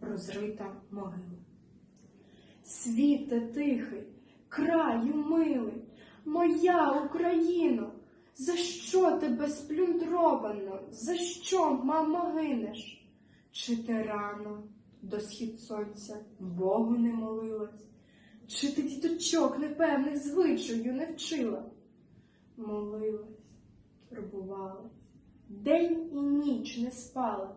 розрита могила. Світе тихий, краю милий, моя Україно, за що тебе сплюндровано, за що, мамо, гинеш? Чи ти рано до схід сонця Богу не молилась? Чи ти діточок непевних звичаю не вчила? Молилась, турбувалась, день і ніч не спала,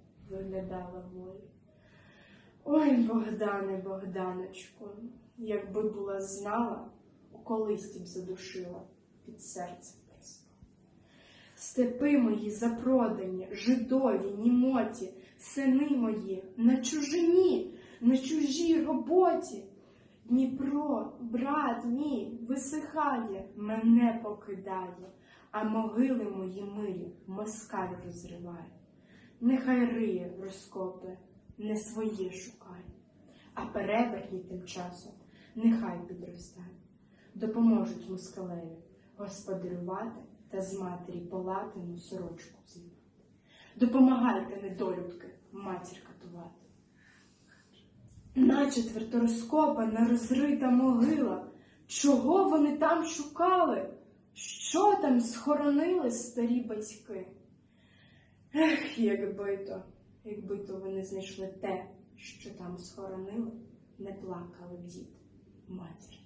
виглядала волю. Ой, Богдане, Богданочку, якби була знала, у б задушила, під серцем приспала. Степи мої запродані, жидові, німоті, сини мої, на чужині, на чужій роботі. Дніпро, брат мій, висихає, мене покидає, а могили мої милі москаль розриває. Нехай риє розкопи, не своє шукає, а переверні тим часом нехай підростає. Допоможуть москалеві господарювати та з матері палатину сорочку зліпати. Допомагайте, недолюдки, матір катувати. Наче розкопана, розрита могила. Чого вони там шукали? Що там схоронили старі батьки? Ех, якби то, якби то вони знайшли те, що там схоронили, не плакали б дід, матір.